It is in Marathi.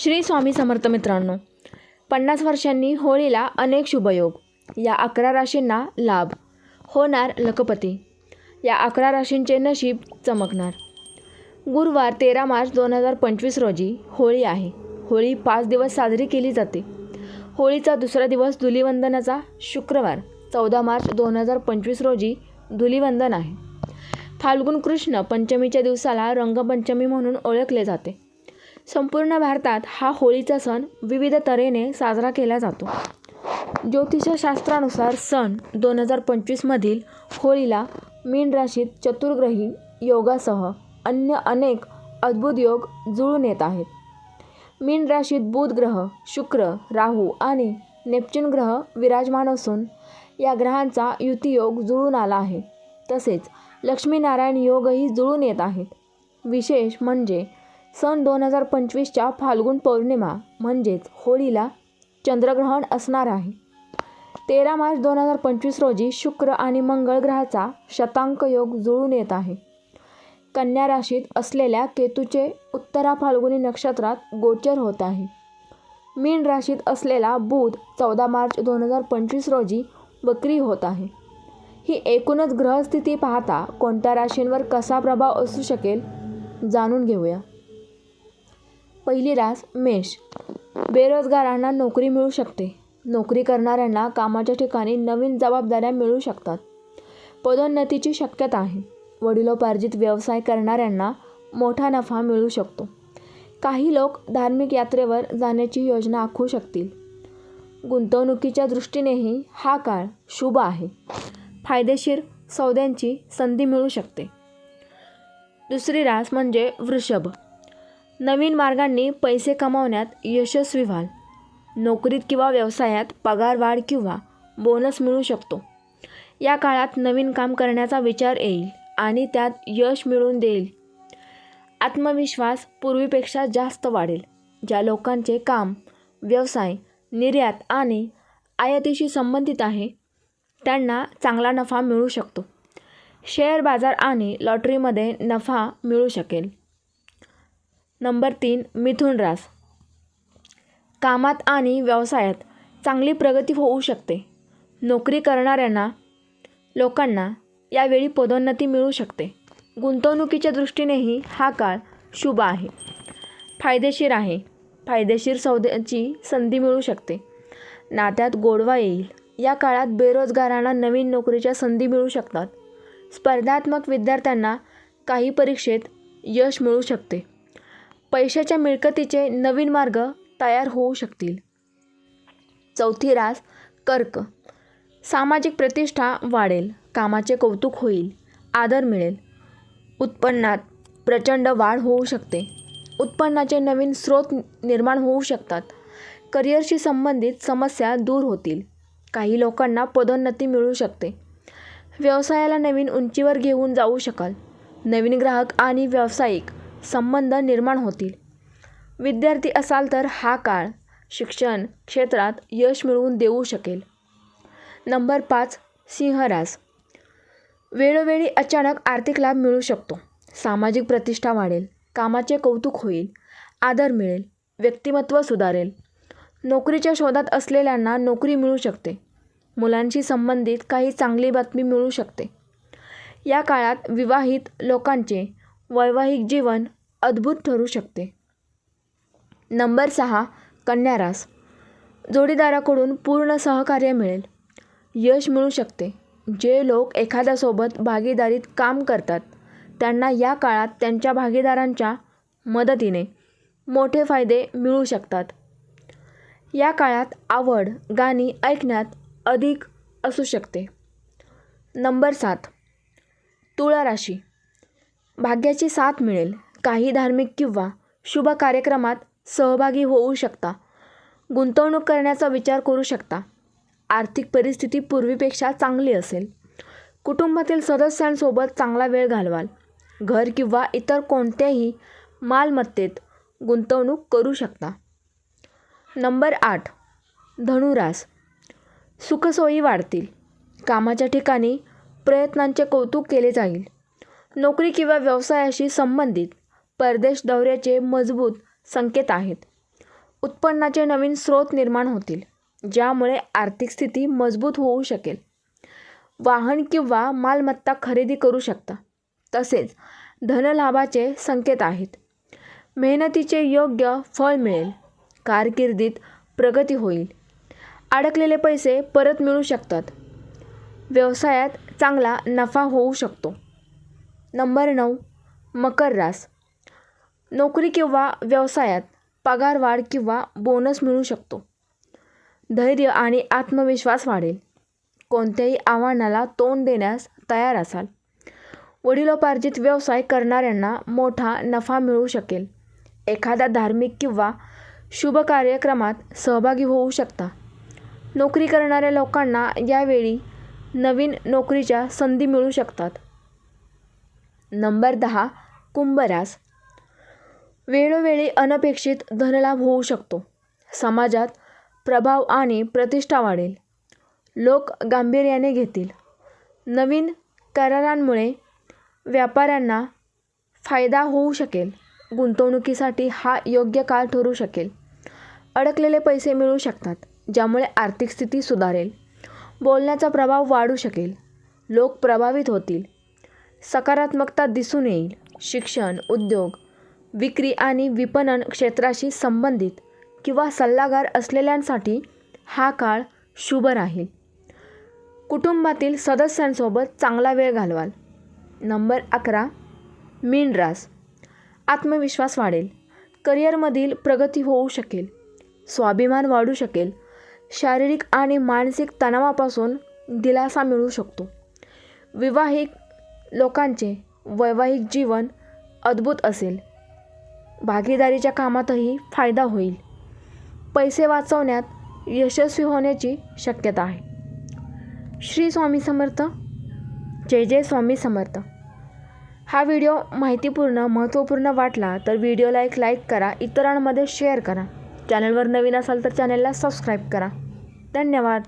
श्री स्वामी समर्थ मित्रांनो पन्नास वर्षांनी होळीला अनेक शुभयोग. या अकरा राशींना लाभ. होणार लखपती. या अकरा राशींचे नशीब चमकणार. गुरुवार तेरा मार्च दोन हजार पंचवीस रोजी होळी आहे. होळी पाच दिवस साजरी केली जाते. होळीचा दुसरा दिवस धुलिवंदनाचा शुक्रवार चौदा मार्च दोन हजार पंचवीस रोजी धुलिवंदन आहे. फाल्गुन कृष्ण पंचमीच्या दिवसाला रंगपंचमी म्हणून ओळखले जाते. संपूर्ण भारतात हा होळीचा सण विविध तऱ्हेने साजरा केला जातो. ज्योतिषशास्त्रानुसार सन दोन हजार पंचवीसमधील होळीला मीन राशीत चतुर्ग्रही योगासह अन्य अनेक अद्भुत योग जुळून येत आहेत. मीन राशीत बुध ग्रह शुक्र राहू आणि नेपच्यून ग्रह विराजमान असून या ग्रहांचा युतीयोग जुळून आला आहे. तसेच लक्ष्मीनारायण योगही जुळून येत आहेत. विशेष म्हणजे सन दोन हजार पंचवीसच्या फाल्गुन पौर्णिमा म्हणजेच होळीला चंद्रग्रहण असणार आहे. तेरा मार्च दोन हजार पंचवीस रोजी शुक्र आणि मंगळ ग्रहाचा शतांक योग जुळून येत आहे. कन्या राशीत असलेल्या केतूचे उत्तरा फाल्गुनी नक्षत्रात गोचर होत आहे. मीन राशीत असलेला बुध चौदा मार्च दोन हजार पंचवीस रोजी वक्री होत आहे. ही एकूणच ग्रहस्थिती पाहता कोणत्या राशींवर कसा प्रभाव असू शकेल जाणून घेऊया. पहिली रास मेष. बेरोजगारांना नोकरी मिळू शकते. नोकरी करणाऱ्यांना कामाच्या ठिकाणी नवीन जबाबदाऱ्या मिळू शकतात. पदोन्नतीची शक्यता आहे. वडिलोपार्जित व्यवसाय करणाऱ्यांना मोठा नफा मिळू शकतो. काही लोक धार्मिक यात्रेवर जाण्याची योजना आखू शकतील. गुंतवणुकीच्या दृष्टीनेही हा काळ शुभ आहे. फायदेशीर सौद्यांची संधी मिळू शकते. दुसरी रास म्हणजे वृषभ. नवीन मार्गांनी पैसे कमावण्यात यशस्वी व्हाल. नोकरीत किंवा व्यवसायात पगारवाढ किंवा बोनस मिळू शकतो. या काळात नवीन काम करण्याचा विचार येईल आणि त्यात यश मिळवून देईल. आत्मविश्वास पूर्वीपेक्षा जास्त वाढेल ज्या लोकांचे काम व्यवसाय निर्यात आणि आयातीशी संबंधित आहे त्यांना चांगला नफा मिळू शकतो. शेअर बाजार आणि लॉटरीमध्ये नफा मिळू शकेल. नंबर तीन मिथुन रास कामात आणि व्यवसायात चांगली प्रगती होऊ शकते. नोकरी करणाऱ्यांना लोकांना यावेळी पदोन्नती मिळू शकते. गुंतवणुकीच्या दृष्टीनेही हा काळ शुभ आहे. फायदेशीर आहे. फायदेशीर सौद्याची संधी मिळू शकते. नात्यात गोडवा येईल. या काळात बेरोजगारांना नवीन नोकरीच्या संधी मिळू शकतात. स्पर्धात्मक विद्यार्थ्यांना काही परीक्षेत यश मिळू शकते. पैशाच्या मिळकतीचे नवीन मार्ग तयार होऊ शकतील. चौथी रास कर्क. सामाजिक प्रतिष्ठा वाढेल कामाचे कौतुक होईल आदर मिळेल. उत्पन्नात प्रचंड वाढ होऊ शकते. उत्पन्नाचे नवीन स्रोत निर्माण होऊ शकतात. करिअरशी संबंधित समस्या दूर होतील. काही लोकांना पदोन्नती मिळू शकते. व्यवसायाला नवीन उंचीवर घेऊन जाऊ शकाल. नवीन ग्राहक आणि व्यावसायिक संबंध निर्माण होतील. विद्यार्थी असाल तर हा काळ शिक्षण क्षेत्रात यश मिळवून देऊ शकेल. नंबर पाच सिंहरास वेळोवेळी अचानक आर्थिक लाभ मिळू शकतो. सामाजिक प्रतिष्ठा वाढेल. कामाचे कौतुक होईल. आदर मिळेल. व्यक्तिमत्व सुधारेल. नोकरीच्या शोधात असलेल्यांना नोकरी मिळू शकते. मुलांशी संबंधित काही चांगली बातमी मिळू शकते. या काळात विवाहित लोकांचे वैवाहिक जीवन अद्भुत ठरू शकते. नंबर सहा कन्या रास. जोडीदाराकडून पूर्ण सहकार्य मिळेल. यश मिळू शकते. जे लोक एखाद्यासोबत भागीदारीत काम करतात त्यांना या काळात त्यांच्या भागीदारांच्या मदतीने मोठे फायदे मिळू शकतात. या काळात आवड गाणी ऐकण्यात अधिक असू शकते. नंबर सात तुळा राशी. भाग्याची साथ मिळेल. काही धार्मिक किंवा शुभ कार्यक्रमात सहभागी होऊ शकता. गुंतवणूक करण्याचा विचार करू शकता. आर्थिक परिस्थिती पूर्वीपेक्षा चांगली असेल. कुटुंबातील सदस्यांसोबत चांगला वेळ घालवाल. घर किंवा इतर कोणत्याही मालमत्तेत गुंतवणूक करू शकता. नंबर आठ. धनुरास. सुखसोयी वाढतील. कामाच्या ठिकाणी प्रयत्नांचे कौतुक केले जाईल. नोकरी किंवा व्यवसायाशी संबंधित परदेश दौऱ्याचे मजबूत संकेत आहेत. उत्पन्नाचे नवीन स्रोत निर्माण होतील ज्यामुळे आर्थिक स्थिती मजबूत होऊ शकेल. वाहन किंवा मालमत्ता खरेदी करू शकता तसेच धनलाभाचे संकेत आहेत. मेहनतीचे योग्य फळ मिळेल कारकिर्दीत प्रगती होईल. अडकलेले पैसे परत मिळू शकतात. व्यवसायात चांगला नफा होऊ शकतो. नंबर नऊ मकर रास. नोकरी किंवा व्यवसायात पगारवाढ किंवा बोनस मिळू शकतो. धैर्य आणि आत्मविश्वास वाढेल. कोणत्याही आव्हानाला तोंड देण्यास तयार असाल. वडिलोपार्जित व्यवसाय करणाऱ्यांना मोठा नफा मिळू शकेल. एखाद्या धार्मिक किंवा शुभ कार्यक्रमात सहभागी होऊ शकता. नोकरी करणाऱ्या लोकांना यावेळी नवीन नोकरीच्या संधी मिळू शकतात. नंबर दहा कुंभरास वेळोवेळी अनपेक्षित धनलाभ होऊ शकतो. समाजात प्रभाव आणि प्रतिष्ठा वाढेल. लोक गांभीर्याने घेतील. नवीन करारांमुळे व्यापाऱ्यांना फायदा होऊ शकेल. गुंतवणुकीसाठी हा योग्य काळ ठरू शकेल. अडकलेले पैसे मिळू शकतात ज्यामुळे आर्थिक स्थिती सुधारेल. बोलण्याचा प्रभाव वाढू शकेल. लोक प्रभावित होतील. सकारात्मकता दिसून येईल. शिक्षण उद्योग विक्री आणि विपणन क्षेत्राशी संबंधित किंवा सल्लागार असलेल्यांसाठी हा काळ शुभ राहील. कुटुंबातील सदस्यांसोबत चांगला वेळ घालवाल. नंबर अकरा मीनरास आत्मविश्वास वाढेल. करिअरमधील प्रगती होऊ शकेल. स्वाभिमान वाढू शकेल. शारीरिक आणि मानसिक तणावापासून दिलासा मिळू शकतो. विवाहिक लोकांचे वैवाहिक जीवन अद्भुत असेल. भागीदारीच्या कामातही फायदा होईल. पैसे वाचवण्यात यशस्वी होण्याची शक्यता आहे. श्री स्वामी समर्थ. जय जय स्वामी समर्थ. हा व्हिडिओ माहितीपूर्ण महत्त्वपूर्ण वाटला तर व्हिडिओला एक लाईक करा. इतरांमध्ये शेअर करा. चॅनलवर नवीन असाल तर चॅनलला सबस्क्राईब करा. धन्यवाद.